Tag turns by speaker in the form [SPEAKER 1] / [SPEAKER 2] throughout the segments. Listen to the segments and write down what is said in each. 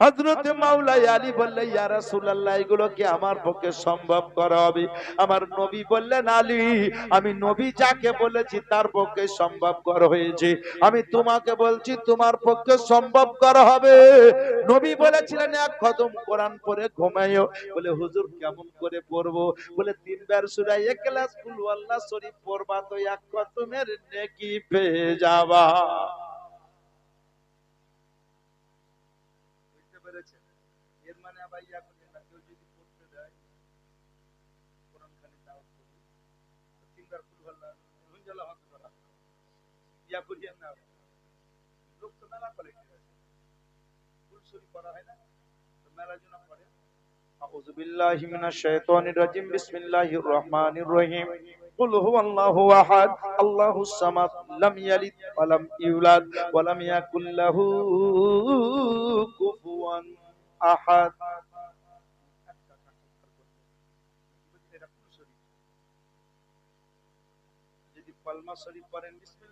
[SPEAKER 1] হজরতে মাওলাই আলী বললে এগুলো কি আমার পক্ষে সম্ভব করা হবে? আমার নবী বললেন, আলী, আমি নবী যাকে বলেছি তার পক্ষে সম্ভব করা হয়েছে। আমি তোমাকে বলছি, তোমার পক্ষে সম্ভব করা হবে। নবী বলেছিলেন, এক খতম কোরআন পড়ে ঘুমাইও। বলে, হুজুর, কেমন করে পড়ব? বলে, তিনবার সূরা ইখলাস, কুল আল্লাহ শরীফ পড়বা তো এক খতমের নেকি পেয়ে যাবা বুঝতে পেরেছেন এর মানে আবার ইয়া করলেন না কেউ যদি পড়তে দেয় কোরআন খালি দাও পড়ি তো তিনবার কুল আল্লাহ হুঞ্জালা হতে পারা ইয়া করিয়েন না লোক তো মেলা করে কুল শরীফ পড়া হয় না তো মেলা জন পড়ে أعوذ بالله من الشيطان الرجيم بسم الله الرحمن الرحيم قل هو الله أحد الله الصمد لم يلد ولم يولد ولم يكن له كفوا أحد যদি কলমা শরীফ পড়েন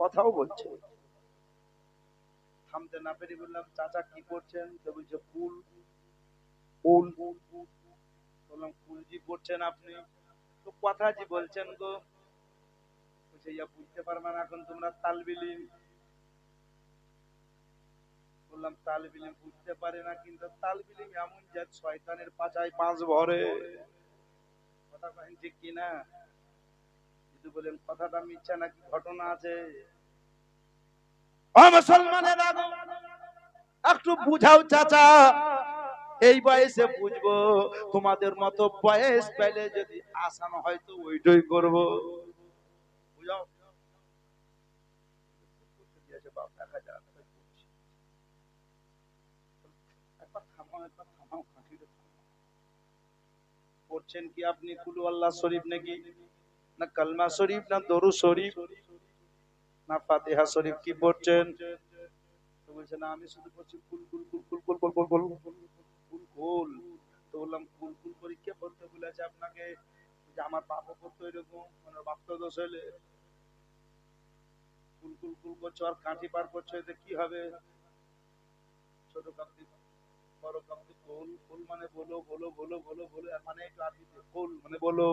[SPEAKER 1] কথাও বলছে। থামতে না পেরে বললাম, চাচা কি করছেন? তো বলছে বললাম পড়ছেন আপনি? তো কথা জি বলছেন গো। বলছে, ইয়া বুঝতে পারবে না এখন তোমরা বললাম বুঝতে পারে না কিন্তু তালবিলিম এমন যে শয়তানের পাচায় পাঁচ ভরে। কথা কহেন ঠিক কিনা? যদি বলেন কথাটা মিথ্যা নাকি ঘটনা আছে? মুসলমানের একটু বুঝাও চাচা এই বয়সে বুঝব তোমাদের মতো বয়স পেলে যদি আসানো হয় তো ওইটাই করব। বুঝাও। পড়ছেন কি আপনি কুলু আল্লাহ শরীফ নাকি? না কালমা শরীফ না দরু শরীফ না ফাতিহা শরীফ কি পড়ছেন বলছে না আমি শুধু পড়ছি কুল কুল কুল কুল কুল কুল কুল কুল কুল কুল তো বললাম কুল কুল পরীক্ষা পড়তে বলেছে আপনাকে যে আমার বাপও পড়তো এরকম মানে বাপ তো দোষ হলে কুল কুল কুল করছ আর কাঁটি পার করছ এতে কি হবে ছোট কাপড়ি বড় কাপড়ি কুল কুল মানে বলো বলো বলো বলো বলো মানে আরবিতে কুল মানে বলো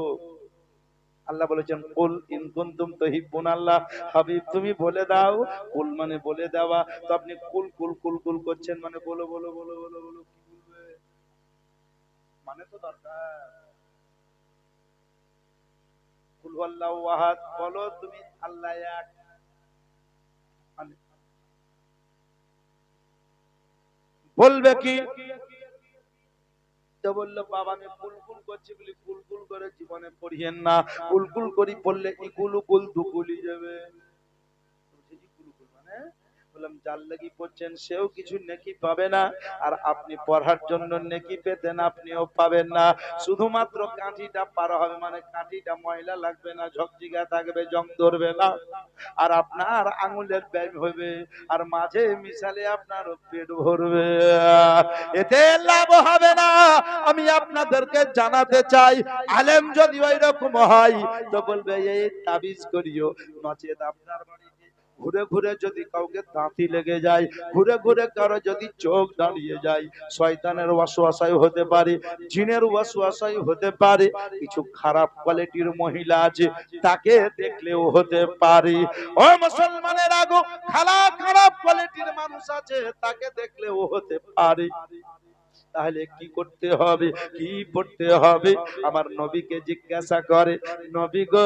[SPEAKER 1] আল্লাহ বলেছেন, কুল ইন কুনতুম তুহিব্বুন আল্লাহ। হাবিব, তুমি বলে দাও। কুল মানে বলে দেওয়া। তো আপনি কুল কুল কুল কুল করছেন মানে বলো বলো বলো বলো বলো, কি বলবে? মানে তো দরকার। কুল আল্লাহু আহাদ, বলো তুমি আল্লাহ এক। মানে বলবে কি? তো বলল, বাবা, আমি কুলকুল করছি। বলি কুলকুল করে জীবনে পড়িয়েন না। কুলকুল করি পড়লে ইকুল উকুল ধুকুলি যাবে বলছে, ইকুল উকুল মানে বললাম, যার লাগি পড়ছেন সেও কিছু নেকি পাবে না। আর আপনি পড়ার জন্য নেকি পেতেন, আপনিও পাবেন না। শুধুমাত্র কাঠিটা পার হবে মানে কাঠিটা ময়লা লাগবে না ঝকঝিগা থাকবে, জং ধরবে না। আর আপনার আঙুলের ব্যায়াম হবে আর মাঝে মিশালে আপনার পেট ভরবে। এতে লাভ হবে না। আমি আপনাদেরকে জানাতে চাই, আলেম যদি ওই রকম হয়, তো বলবে, এই তাবিজ করিও, নচেত আপনার বাড়িতে ঘুরে ঘুরে যদি কাউকে দাঁতি লেগে যায়, ঘুরে ঘুরে কারও যদি চোখ দাঁড়িয়ে যায়, শয়তানের ওয়াসওয়াসাই হতে পারে, জিনের ওয়াসওয়াসাই হতে পারে, কিছু খারাপ কোয়ালিটির মহিলা আছে, তাকে দেখলেও হতে পারে। ও মুসলমানের আগো খারাপ খারাপ কোয়ালিটির মানুষ আছে, তাকে দেখলেও হতে পারে। তাহলে কি করতে হবে? কি পড়তে হবে? আমার নবীকে জিজ্ঞাসা করে, নবী গো,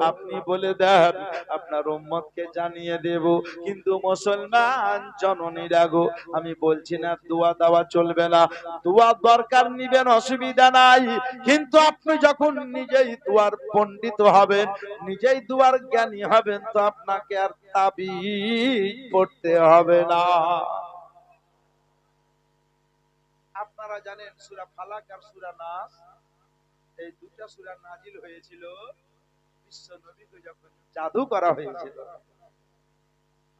[SPEAKER 1] আপনি বলে দেন, আপনার উম্মতকে জানিয়ে দেব। কিন্তু মুসলমান জননীরা গো, আমি বলছি না, দোয়া দেওয়া চলবে না। দোয়া দরকার নিবেন, অসুবিধা নাই। কিন্তু আপনি যখন নিজেই দুয়ার পণ্ডিত হবেন, নিজেই দুয়ার জ্ঞানী হবেন, তো আপনাকে আর তাবিজ পড়তে হবে না। আপনারা জানেন সূরা ফালাক আর সূরা নাস? এই দুটা সূরা নাজিল হয়েছিল বিশ্ব নবীকে যখন জাদু করা হয়েছিল।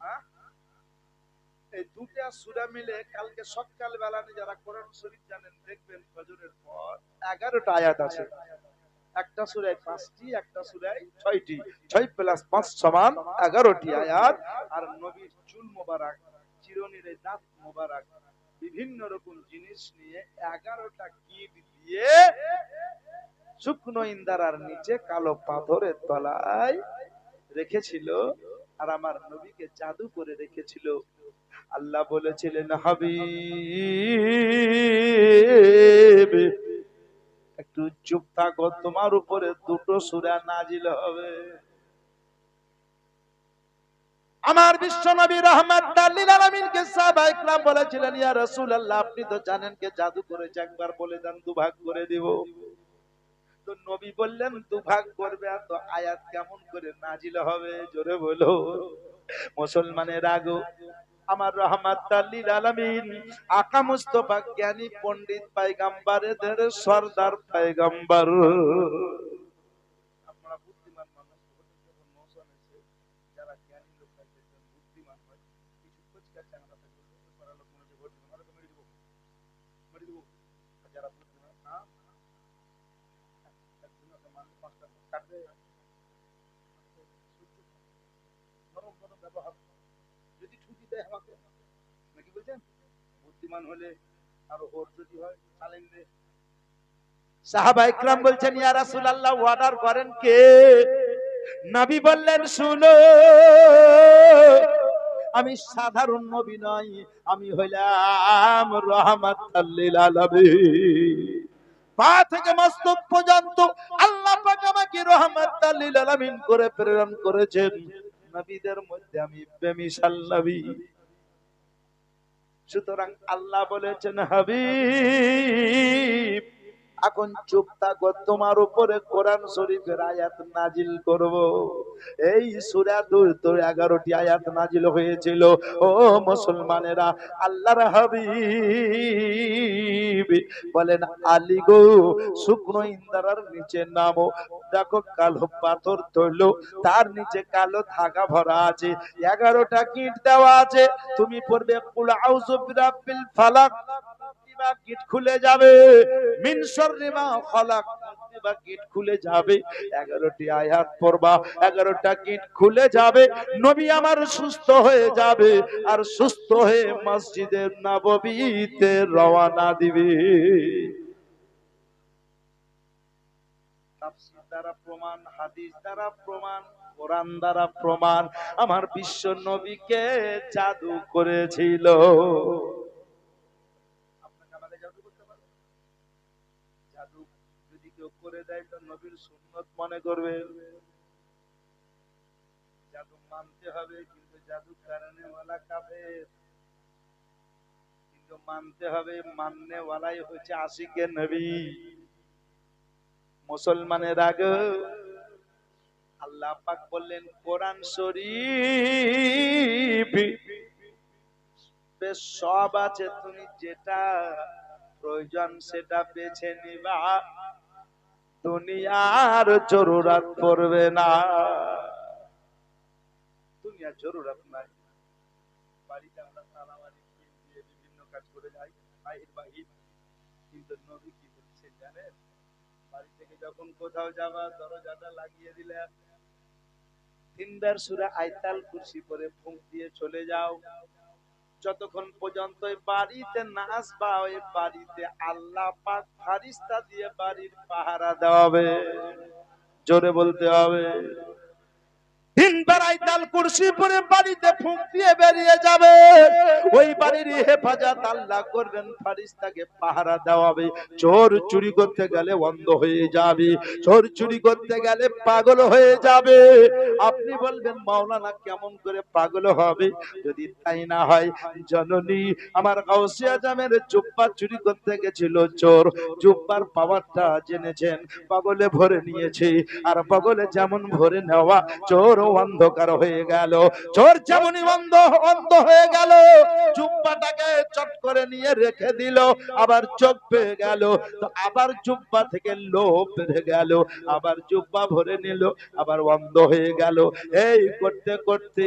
[SPEAKER 1] হ্যাঁ? এই দুটা সূরা মিলে কালকে সকাল বেলা যারা কোরআন শরীফ জানেন, দেখবেন ফজরের পর এগারোটা আয়াত আছে। একটা সুরায় পাঁচটি, একটা সুরায় ছয়টি। ছয় প্লাস পাঁচ সমান এগারোটি আয়াত। আর নবীর চুল মোবারক, চিরনির দাঁত মোবারক। বিভিন্ন রকম জিনিস নিয়ে এগারোটা গিট দিয়ে শুকনো ইন্দারার নিচে কালো পাথরের তলায় রেখেছিল আর আমার নবীকে জাদু করে রেখেছিল। আল্লাহ বলেছিলেন, হাবিব, একটু চুপ থাকো, তোমার উপরে দুটো সুরা নাজিল হবে। আমার বিশ্ব নবী রহমত আলামিনকে সাহাবা ইকরাম বলেছিলেন, ইয়া রাসূলুল্লাহ, আপনি তো জানেন কে জাদু করেছে, একবার বলে দেন, দুভাগ করে দিব। তো নবী বললেন, দুভাগ করবে, আর তো আয়াত কেমন করে নাজিল হবে, জোরে বলো। মুসলমানের আগো, আমার রহমাত আলামিন আকা মুস্তফা জ্ঞানী পণ্ডিত পাইগাম্বারেদের সর্দার পাইগাম্বার আপনারা বুদ্ধিমান মানুষ যখন মৌসুম এসে যারা জ্ঞানী লোক থাকে একজন বুদ্ধিমান হয় কিছু খোঁজকার চাঙ্গা থাকে বুঝতে পারা লোক মনে হচ্ছে ভোট দিব নাহলে তো মেরে দিব মেরে দিব আর যারা বুদ্ধিমান হ্যাঁ একজন একটা মানুষ পাঁচটা কাটবে নরম নরম ব্যবহার যদি ছুটি দেয় আমাকে নাকি বলছেন হলে আরও ওর যদি হয় সাহাবা ইকরাম বলছেন, ইয়া রাসূলুল্লাহ অর্ডার করেন কে? বললেন, শুনো, আমি সাধারণ নবী নই, আমি হইলাম রহমাতাল লিল আলামিন। পা থেকে মস্তক পর্যন্ত আল্লাহ পাক আমাকে রহমাতাল লিল আলামিন করে প্রেরণ করেছেন। নবীদের মধ্যে আমি বেমিসাল নবী। সুতরাং আল্লাহ বলেছেন হাবিব এখন চুপ থাকো, তোমার উপরে কোরআন শরীফের আয়াত নাজিল করব। এই সূরা দুই তো 11টি আয়াত নাজিল হয়েছিল। ও মুসলমানেরা, আল্লাহর হাবিব বলেন, আলী গো, শুকনো ইন্দারার নিচে নামো। দেখো কালো পাথর তৈল তার নিচে কালো থাকা ভরা আছে। এগারোটা কিট দেওয়া আছে। তুমি পড়বে, কুল আউযু বিরাব্বিল ফালাক। বা খুলে যাবে। শাররি মা খালাক। বা গিট খুলে যাবে। 11টি আয়াত পড়বা। 11টা গিট খুলে যাবে। নবী আমার সুস্থ যাবে। আর সুস্থ মসজিদের নববীতে রওনা দিবে। প্রমাণ, হাদিস দ্বারা প্রমাণ, কোরআন দ্বারা প্রমাণ। আমার বিশ্ব নবীকে জাদু করেছিল আপনাকে আমাকে জাদু করতে পারবে জাদু যদি করে দেয় নবীর সুন্নত মনে করবে। জাদু মানতে হবে, কিন্তু জাদু কারণে কিন্তু মানতে হবে মাননে হচ্ছে আশিকে নবী। মুসলমানের আগে আল্লাহ পাক বললেন, কোরআন শরীফ সব আছে, তুমি যেটা প্রয়োজন সেটা বেছে নিবা। দুনিয়ার জরুরত পড়বে না। দুনিয়ার জরুরত নাই। বাড়ি থেকে যখন কোথাও যাবা, দরজাটা লাগিয়ে দিলে তিনবার সুরা আইতাল কুরসি পরে ফুঁক দিয়ে চলে যাও। যতক্ষণ পর্যন্ত বাড়িতে না আসবা, ওই বাড়িতে আল্লাহ পাক ফারিস্তা দিয়ে বাড়ির পাহারা দেওয়া হবে। জোরে বলতে হবে। তিনবার আইতাল কুরসি পরে বাড়িতে ফুঁক দিয়ে বেরিয়ে যাবে। ওই বাড়ির হেফাজত আল্লাহ করবেন, ফারিস্তাকে পাহারা দেওয়াবে। চোর চুরি করতে গেলে অন্ধ হয়ে যাবে। চোর চুরি করতে গেলে পাগল হয়ে যাবে। আপনি বলবেন, মাওলানা কেমন করে পাগল হবে? যদি তাই না হয়, জননী, আমার গাউসিয়া জামের চুরি করতে গেছিল চোর। জুব্বার পাওয়ারটা জেনেছেন, পাগলে ভরে নিয়েছে। আর পাগলে যেমন ভরে নেওয়া চোর অন্ধকার হয়ে গেল। চোর যেমনই অন্ধ অন্ধ হয়ে গেল জুব্বাটাকে চট করে নিয়ে রেখে দিল, আবার চোখ পেয়ে গেল। আবার জুব্বা থেকে লোভ গেল, আবার জুব্বা ভরে নিল, আবার অন্ধ হয়ে গেল। এই করতে করতে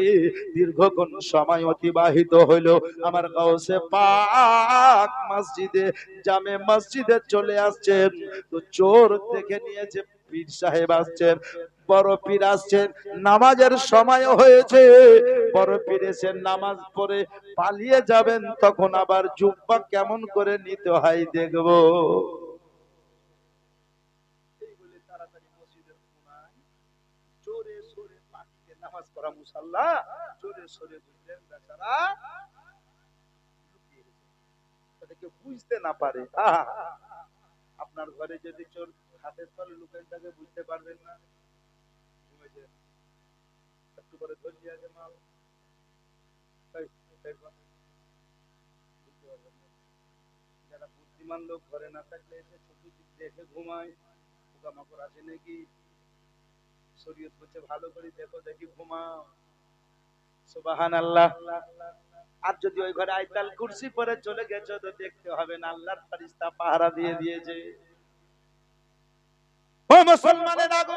[SPEAKER 1] দীর্ঘক্ষণ সময় অতিবাহিত হলো আমার কাউসে পাক মসজিদে, জামে মসজিদে চলে আসছেন। তো চোর দেখে নিয়েছে পীর সাহেব আসছেন বড় পীর আসছেন, নামাজের সময় হয়েছে। বড় পীর এসে নামাজ পড়ে পালিয়ে যাবেন, তখন আবার জুব্বা কেমন করে নিতে হয় দেখব! আপনার ঘরে যদি চোর হাতের তলে লুকাই থাকে, বুঝতে পারবেন না। আর যদি ওই ঘরে আইতাল কুরসি পরে চলে গেছো, তো দেখতে হবে না, আল্লাহর পাহারা দিয়ে দিয়েছে। মুসলমানের আগো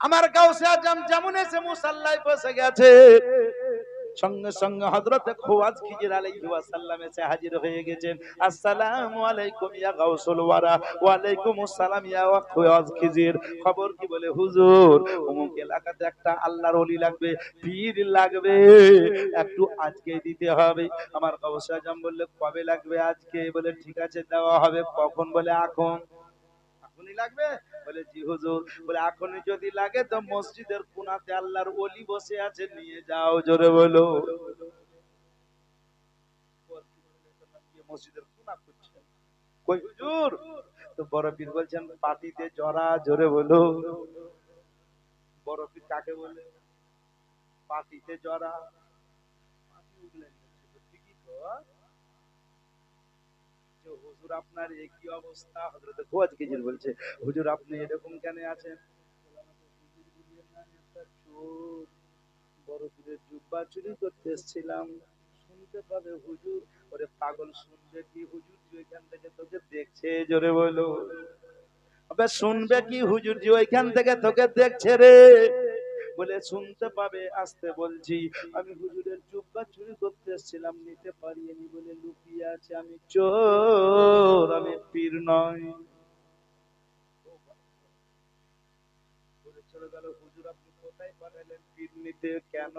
[SPEAKER 1] আমার গাউসে আজম যেমন এসে মুসাল্লায় বসে গেছে। সঙ্গে সঙ্গে হযরত খুয়াজ খিজির আলাইহি ওয়াসাল্লাম এসে হাজির হয়ে গেছেন। আসসালামু আলাইকুম ইয়া গাউসুল ওয়ারা ওয়া আলাইকুম আসসালাম ইয়া খুয়াজ খিজির। খবর কি বলে? হুজুর, অমুক এলাকাতে একটা আল্লাহর ওলি লাগবে, পীর লাগবে, একটু আজকে দিতে হবে। আমার গাউসে আজম বললে, কবে লাগবে আজকে? বলে, ঠিক আছে, দেওয়া হবে। কখন বলে, এখন? এখনই লাগবে? বলে, জি হুজুর। বলে এখনই যদি লাগে তো মসজিদের কোনাতে আল্লাহর ওলি বসে আছে, নিয়ে যাও। জোরে বলো। মসজিদের কোনা কই হুজুর? তো বড় পীর বলছেন, পাটিতে জরা। জোরে বলো। বড় পীর কাকে বলে? পাটিতে জরা। পাটি তো ঠিকই তো। হুজুর আপনার এই কি অবস্থা? হযরত খুয়াজ কিজির বলছে হুজুর আপনি এরকম কেন আছেন? বলে, "আমাকে হুজুর বলিয়েন না, আমি একটা চোর। বড় পীরের জুব্বা চুরি করতে এসেছিলাম। শুনতে পাবে হুজুর ওরে পাগল শুনবে কি হুজুর যে ওইখান থেকে তোকে দেখছে জোরে বলো। শুনবে কি হুজুর যে ওইখান থেকে তোকে দেখছে রে? বলে শুনতে পাবে, আসতে বলছি। আমি হুজুরের জুব্বা চুরি করতে এসেছিলাম, নিতে পারিনি বলে লুকিয়ে আছে আমি চোর, আমি পীর নয় কেন?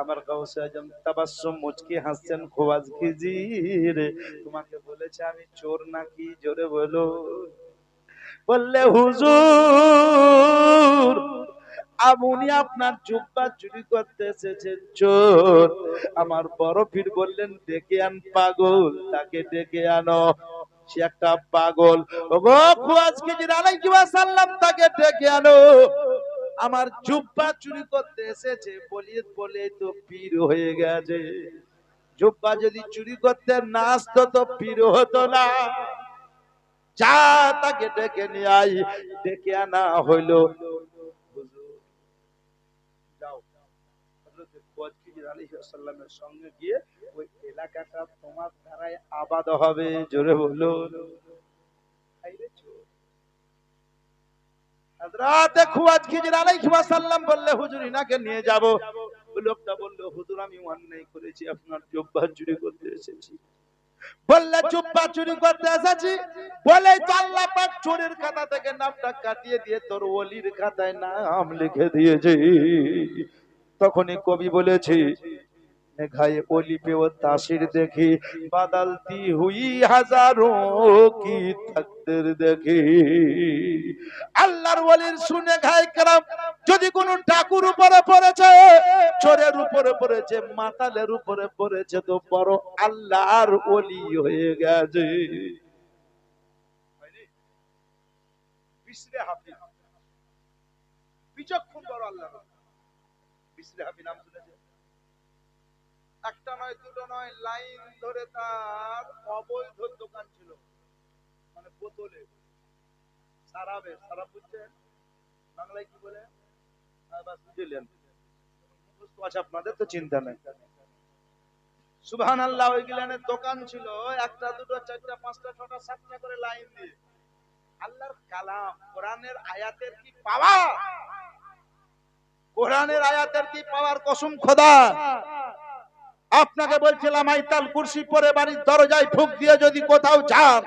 [SPEAKER 1] আমার গাউসে আজম মুচকি হাসছেন খোয়াজ খিজির। তোমাকে বলেছে আমি চোর নাকি? জোরে বলো বললে, হুজুর আপনি আপনার জুব্বা চুরি করতে এসেছেন, চোর। আমার বড় পীর বললেন, ডেকে আন পাগল, তাকে ডেকে আনো। সে একটা পাগল। ওগো খুয়াজ কিজির আলাইহি ওয়াসাল্লাম তাকে ডেকে আনো। আমার জুব্বা চুরি করতে এসেছে, বলিয়ে বলে তো পীর হয়ে গেছে। জুব্বা যদি চুরি করতে না আসতো, তো পীর হতো না। যা তাকে ডেকে নিয়ে আই ডেকে আনা হইল হুজুর, যাও হযরত খিজির সঙ্গে গিয়ে ওই এলাকাটা তোমার দ্বারাই আবাদ হবে, জোরে বলো। কাটিয়ে দিয়ে তোর ওলির খাতায় নাম লিখে দিয়েছে। তখনই কবি বলেছে, মেঘায় ওলি পেও তাসির দেখি, বাদালতি হুই হাজারো কি থাকতের দেখি। আল্লাহর ওলির শুনে ঘাই কারাম, যদি কোনো ঠাকুর উপরে পড়েছে, চোরের উপরে পড়েছে, মাতালের উপরে পড়েছে, তো বড় আল্লাহর ওলি হয়ে গেছে। বিচক্ষণ বড় আল্লাহ মানে আপনাদের, তো চিন্তা নেই। সুবহান আল্লাহ ওই গিলানের দোকান ছিল। একটা, দুটো, চারটা, পাঁচটা, ছটা, সাতটা করে লাইন দিয়ে। আল্লাহর কালাম, কোরআনের আয়াতের কি পাওয়ার কোরআনের আয়াতের কি পাওয়ার কসম খোদা? আপনাকে বলছিলাম, আইতাল কুরসি পরে বাড়ির দরজায় ফুক দিয়ে যদি কোথাও যান,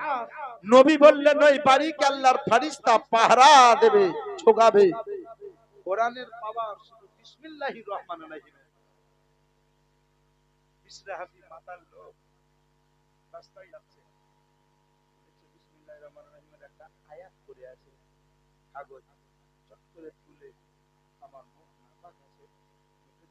[SPEAKER 1] নবী বললেন, ওই বাড়িকে আল্লাহর ফারিস্তা পাহারা দেবে ছোগাবে কোরআনের পাওয়ার শুধু বিসমিল্লাহির রহমানির রহিম বিসরা হাফি মাতাল লোক, রাস্তায় যাচ্ছে। বিসমিল্লাহির রহমানির রহিমের একটা আয়াত করে আছে, কাগজ চট করে তুলে আমার মুখ নাপাক আছে মুখে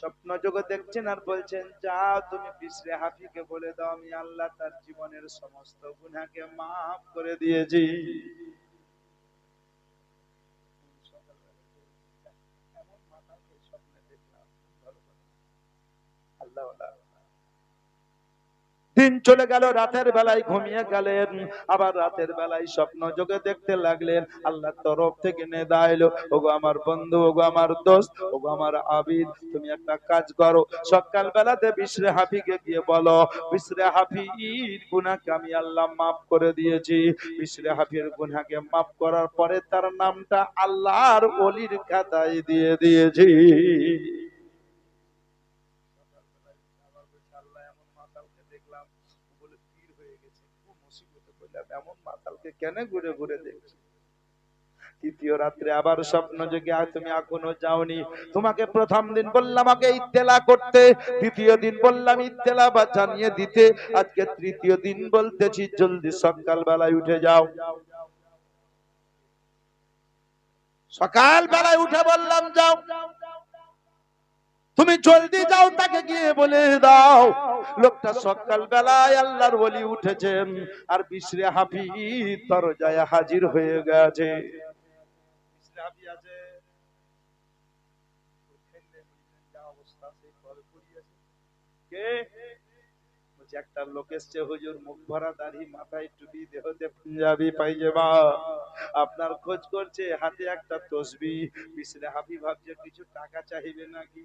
[SPEAKER 1] স্বপ্ন যোগে দেখছেন আর বলছেন যা তুমি বিশ্রে হাফিকে বলে দাও, আমি আল্লাহ তার জীবনের সমস্ত গুনাকে মাফ করে দিয়েছি। আল্লাহ দিন চলে গেল, রাতের বেলায় ঘুমিয়ে গেলেন। আবার রাতের বেলায় স্বপ্ন যোগে দেখতে লাগলেন। আল্লাহ তরফ থেকে নেদা এলো, ওগো আমার বন্ধু, ওগো আমার দোস্ত, ওগো আমার আবিদ, তুমি একটা কাজ করো। সকাল বেলাতে বিশ্রে হাফিকে গিয়ে বলো, বিশ্রে হাফির গুনাহকে আমি আল্লাহ মাফ করে দিয়েছি। বিশ্রে হাফির গুনাহকে মাফ করার পরে তার নামটা আল্লাহর অলির খাতায় দিয়ে দিয়েছি আবার বলছে, আল্লাহ এমন মাতালকে দেখলাম ও বলে পীর হয়ে গেছে খুব মুসিবতে বললাম মাতালকে কেন ঘুরে ঘুরে দেখছি? তৃতীয় রাত্রে আবার স্বপ্ন যোগে তুমি এখনও যাওনি। তোমাকে প্রথম দিন বললাম আগে ইত্তেলা করতে। দ্বিতীয় দিন বললাম, ইত্তেলা বা জানিয়ে দিতে। আজকে তৃতীয় দিন বলতেছি, জলদি সকাল বেলায় উঠে যাও। সকাল বেলায় উঠে বললাম, যাও। তুমি জলদি যাও, তাকে গিয়ে বলে দাও। লোকটা সকাল বেলায় আল্লাহর বলি উঠেছেন আর বিশ্রে হাফি দরজায় হাজির হয়ে গেছে। একটা লোক এসছে, হুজুর, মুখ ভরা দাড়ি, মাথায় টুপি, দেহতে পাঞ্জাবি, পাইজামা। আপনার খোঁজ করছে, হাতে একটা তসবি। বিশ্রে হাফি ভাবছে, কিছু টাকা চাইবে নাকি?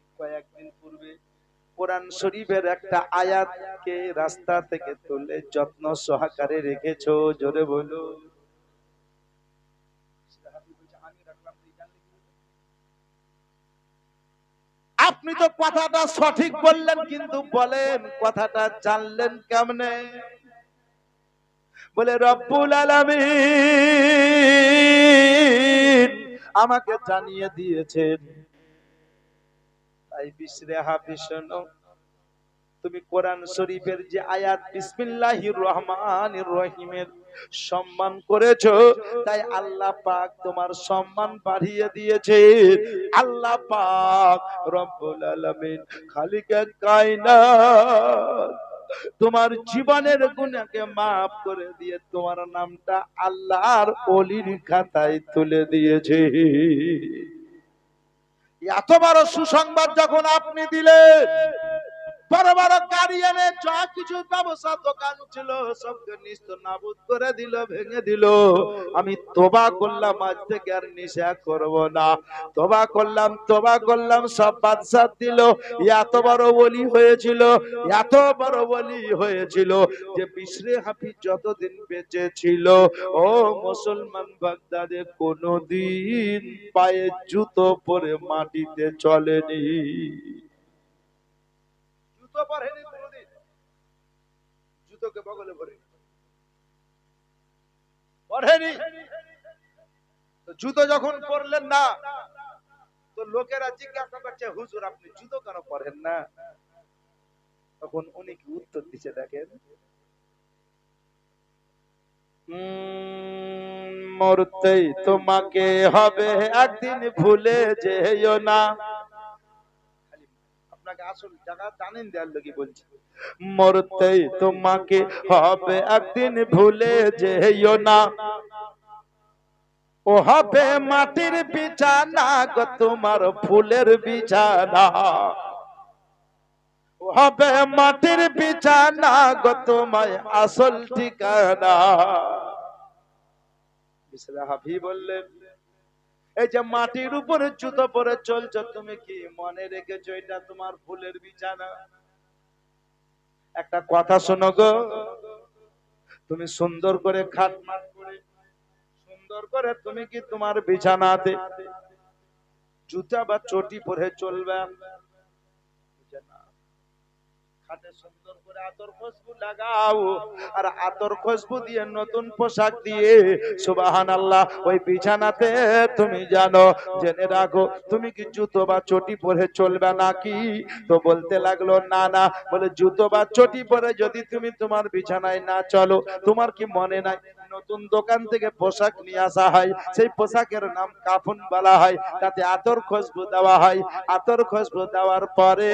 [SPEAKER 1] কয়েকদিন পূর্বে কোরআন শরীফের একটা আয়াতকে রাস্তা থেকে তুলে যত্ন সহকারে রেখেছো, জোরে বলো? আপনি তো কথাটা সঠিক বললেন, কিন্তু বলেন, কথাটা জানলেন কেমনে বলে, রব্বুল আলামিন আমাকে জানিয়ে দিয়েছেন তাই বিশ্রে হাফিজ তুমি কোরআন শরীফের যে আয়াত, বিসমিল্লাহির রহমানির রহিমের সম্মান করেছ, তাই আল্লাহ পাক তোমার সম্মান বাড়িয়ে দিয়েছে। আল্লাহ পাক রব্বুল আলামিন খালিকে কায়নাত তোমার জীবনের গুনাহকে মাফ করে দিয়ে তোমার নামটা আল্লাহর অলির খাতায় তুলে দিয়েছে। এত বড় সুসংবাদ যখন আপনি দিলেন বড় বড় গাড়ি এনে যা কিছু ব্যবসা দোকান ছিল সবকে নিস্ত নাবুদ করে দিল, ভেঙে দিল। আমি তোবা করলাম, আজ থেকে আর নিশা করব না। তোবা করলাম তোবা করলাম, সব বাদশাহ দিল। এত বড় বলি হয়েছিল, এত বড় বলি হয়েছিল যে বিশ্রে হাফিজ যতদিন বেঁচে ছিল, ও মুসলমান বাগদাদে কোনদিন পায়ে জুতো পরে মাটিতে চলেনি। জুতো পরেনি কোনদিন? জুতোকে বগলে পরে পরেনি জুতো যখন পরলেন না, তো লোকেরা জিজ্ঞাসা করছে, হুজুর, আপনি জুতো কেন পরেন না? তখন উনি কি উত্তর দিচ্ছে দেখেন? মরতেই তোমাকে হবে, একদিন ভুলে যেও না। আপনাকে আসল জায়গা জানেন দেয়ার লোকই বলছি মরতেই তোমাকে হবে একদিন ভুলে যেও না। ও হবে মাটির বিছানা গো তোমার ফুলের বিছানা। ও হবে মাটির বিছানা গো তোমায় আসল ঠিকানা। বিসরা হাফি বললেন এই যে মাটির উপরে জুতো পরে চলছো, তুমি কি মনে রেখেছো এটা তোমার ফুলের বিছানা একটা কথা শোনো গো, তুমি সুন্দর করে খাট মাট করে, সুন্দর করে তুমি কি তোমার বিছানাতে জুতা বা চটি পরে চলবে। সুন্দর করে আতর খুশবু লাগাও। আর আতর খুশবু দিয়ে নতুন পোশাক দিয়ে সুবাহান আল্লাহ ওই বিছানাতে তুমি জানো, জেনে রাখো, তুমি কি জুতো বা চটি পরে চলবে নাকি? তো বলতে লাগল, না না, বলে জুতো বা চটি পরে যদি তুমি তোমার বিছানায় না চলো, তোমার কি মনে নাই? নতুন দোকান থেকে পোশাক নিয়ে আসা হয়। সেই পোশাকের নাম কাফন বলা হয়। তাতে আতর খুশবু দেওয়া হয়। আতর খুশবু দেওয়ার পরে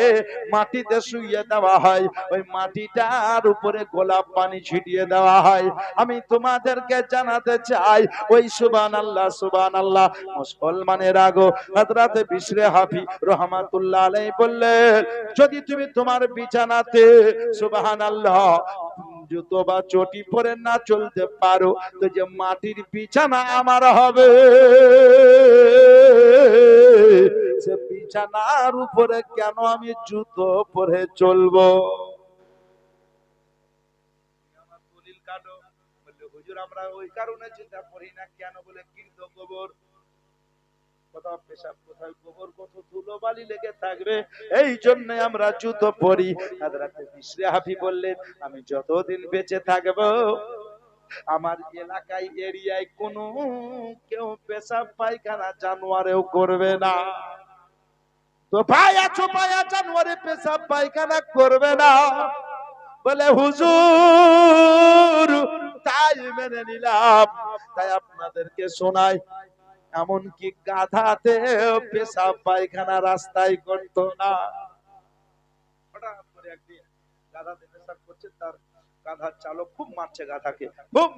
[SPEAKER 1] মাটিতে শুয়ে দেওয়া হয়। ওই মাটিটার উপরে গোলাপ পানি ছিটিয়ে দেওয়া হয়। আমি তোমাদেরকে জানাতে চাই, ওই সুবান আল্লাহ সুবান আল্লাহ মুসলমানের আগো, হযরতে বিশরে হাফি রহমাতুল্লাহ আলাইহি বললেন, যদি তুমি তোমার বিছানাতে সুবহানাল্লাহ জুতো বা চটি পরে না চলতে পারো, তো যে মাটির বিছানা আমার হবে। সে বিছানার উপরে কেন আমি জুতো পরে চলবো? আমার ওই কারণে চিন্তা করি না কেন বলে কীর্ত গোবর কোথাও পেশাব গোবর কত, ধুলো বালি লেগে থাকবে। এই জন্য আমরা জুতো পরি হাজরাতে হাফি বললেন, আমি যতদিন বেঁচে থাকব, আমার এলাকায়, এরিয়ায় কোনো কেউ পেশাব, পায়খানা জানোয়ারেও করবে না। তো পায়া ছোপায়া জানোয়ারে পেশাব, পায়খানা করবে না। বলে, হুজুর, তাই মেনে নিলাম। তাই আপনাদেরকে শোনাই। এমনকি গাধাতে পেশাব পায়খানা রাস্তায় করতো না।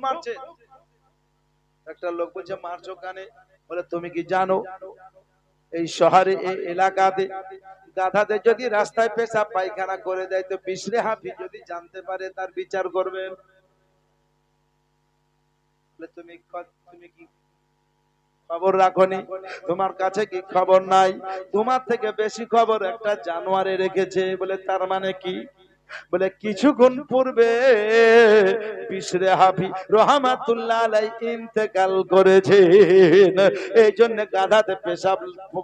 [SPEAKER 1] মারছে তুমি কি জানো, এই শহরে, এই এলাকাতে যদি রাস্তায় পেশাব পায়খানা করে দেয়, তো বিশরে হাফি যদি জানতে পারে, তার বিচার করবেন তুমি তুমি কি খবর রাখনি। তোমার কাছে কি খবর নাই? তোমার থেকে বেশি খবর একটা জানোয়ারে রেখেছে বলে তার মানে কি? বলে, কিছুক্ষণ পূর্বে বিশরে হাফি রহমাতুল্লাহ আলাই ইন্তেকাল করেছেন। এই জন্য গাধাতে পেশাব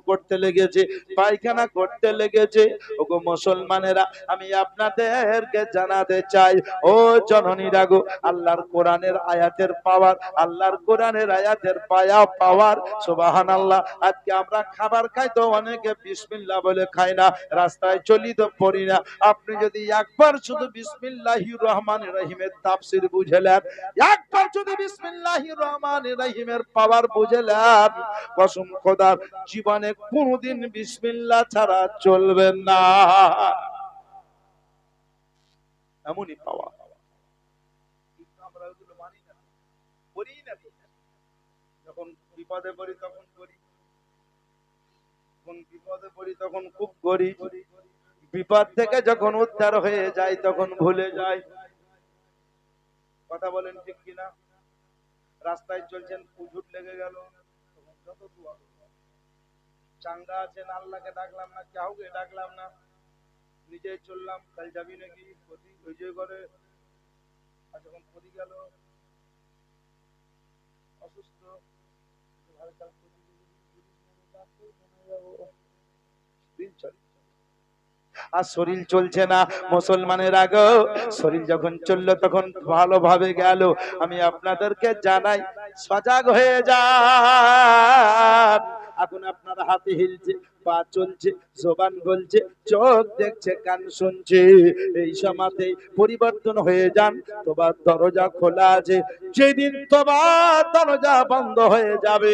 [SPEAKER 1] করতে লেগেছে, পায়খানা করতে লেগেছে। ওগো মুসলমানেরা, আমি আপনাদেরকে জানাতে চাই, ও জননীরা গো, আল্লাহর কোরআনের আয়াতের পাওয়ার, আল্লাহর কোরআনের আয়াতের পায়া পাওয়ার সুবাহান আল্লাহ আজকে আমরা খাবার খাই তো অনেকে বিসমিল্লাহ বলে খাই না, রাস্তায় চলি তো পড়ি না। আপনি যদি একবার শুধু বিসমিল্লাহির রহমান রহিমের তাফসির বুঝলেন, একবার যদি বিসমিল্লাহির রহমান রহিমের পাওয়ার বুঝলেন। কসম খোদার, জীবনে কোনোদিন বিসমিল্লাহ ছাড়া চলবেন না। এমনই পাওয়া। বিপদে পড়ি তখন করি। বিপদে পড়ি তখন খুব করি। বিপদ থেকে যখন উদ্ধার হয়ে যায়, তখন ভুলে যায় কথা বলেন ঠিক কিনা রাস্তায় চলছেন উজুট লেগে গেল। চাঙ্গা আছেন আল্লাহকে ডাকলাম না, কাউকে ডাকলাম না নিজে চললাম, কাল যাবি নাকি প্রতি ওই যে করে আর যখন প্রতি গেল, অসুস্থ। দিন চলে। আর শরীর চলছে না। মুসলমানের আগে শরীর যখন চলল তখন ভালোভাবে গেল। আমি আপনাদেরকে জানাই, সজাগ হয়ে যান। এখন আপনার হাতে হিলছে। পা চলছে, জবান বলছে, চোখ দেখছে, কান শুনছে। এই সমাতে পরিবর্তন হয়ে যান তোমার দরজা খোলা আছে। যেদিন তোমার দরজা বন্ধ হয়ে যাবে,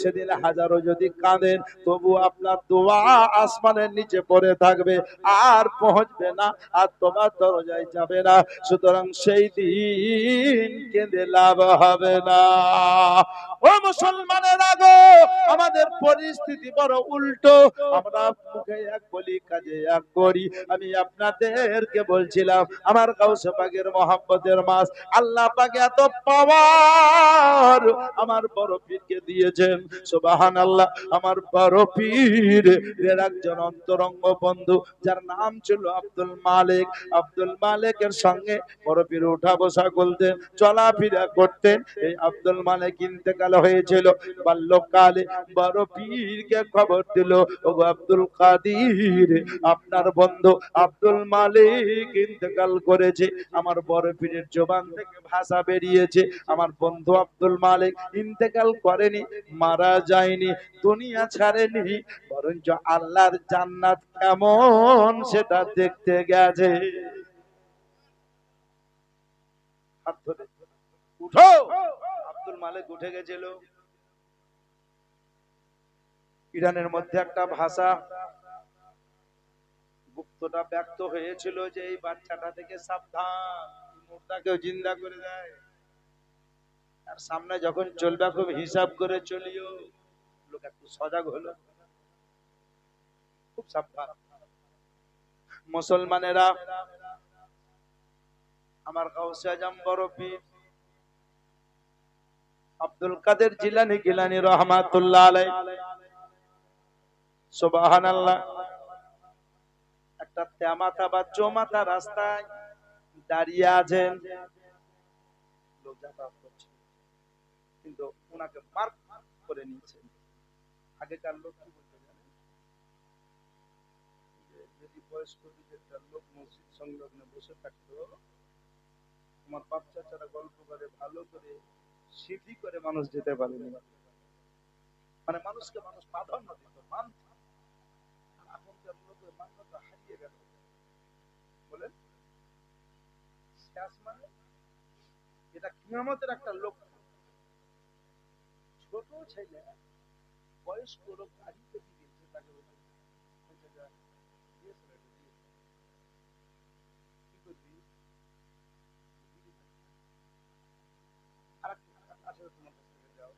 [SPEAKER 1] সেদিন হাজারো যদি কাঁদেন, তবু আপনার দোয়া আসমানের নিচে পড়ে থাকবে, আর পৌঁছবে না, আর তোমার দরজায় যাবে না। সুতরাং সেই দিন কেঁদে লাভ হবে না। ও মুসলমানের আগো আমাদের পরিস্থিতি বড় উল্টো। আমরা মুখে এক বলি কাজে এক করি। আমি আপনাদেরকে বলছিলাম আমার কাউসে পাকের মহাব্বতের মাস আল্লাহ পাকে এত পাওয়ার আমার বড় পীরকে দিয়েছেন। সুবাহান আল্লাহ আমার বড় পীর এর একজন অন্তরঙ্গ বন্ধু যার নাম ছিল আব্দুল মালিক। আব্দুল মালিকের সঙ্গে বড় পীর উঠা বসা করতেন চলাফেরা করতেন। এই আব্দুল মালিক ইন্তেকাল হয়েছিল বাল্যকালে বড় পীরকে খবর দিল আব্দুল কাদির, আপনার বন্ধু আব্দুল মালিক ইন্তেকাল করেছে, আমার বড় পীরের জবান থেকে ভাষা বেরিয়েছে, আমার বন্ধু আব্দুল মালিক ইন্তেকাল করেনি, মারা যায়নি, দুনিয়া ছাড়েনি, বরঞ্চ আল্লাহর জান্নাত কেমন সেটা দেখতে গেছে। উঠো! আব্দুল মালিক উঠে গেছিল। ইরানের মধ্যে একটা ভাষা। গুপ্তটা ব্যক্ত হয়েছিল যে এই বাচ্চাটা থেকে সাবধান জিন্দা করে দেয়। আর সামনে যখন চলবে, খুব হিসাব করে চলিও। লোক একটু সজাগ হলো। খুব সাবধান। মুসলমানেরা, আমার গাউসে আজম বড় পীর আব্দুল কাদের জিলানি গিলানি রহমাতুল্লাহ একটা বা রাস্তায় দাঁড়িয়ে আছেন। কিন্তু ওনাকে মার্ক করে নিয়েছেন। আগেকার লোক কি বলতে জানেন? যদি বয়স্ক লোক মসজিদ সংলগ্নে বসে থাকতো, আমার বাচ্চা গল্প করে, ভালো করে সিদ্ধি করে মানুষ যেতে পারেনি। মানে মানুষকে মানুষ প্রাধান্য দিত, মানত আর এখনকার লোকের মান্যতা হারিয়ে গেল বলেন। এটা কিয়ামতের একটা ছোট ছেলে বয়স্ক লোক তাকে বলছে, বলছে যে, দিয়েছে রে, দিয়েছে। কি করবি? আরেকটু আসলে তোমার কাছ থেকে যাও।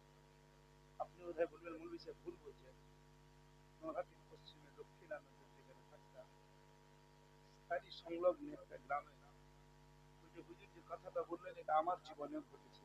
[SPEAKER 1] আপনি বোধহয় বলবেন মৌলভী সাহেব ভুল বলছেন নোহাটি পশ্চিমে দক্ষিণানন্দের যেখানে থাকতাম তারই সংলগ্ন একটা গ্রামে ওই যে হুজুর যে কথাটা বললেন এটা আমার জীবনেও ঘটেছে।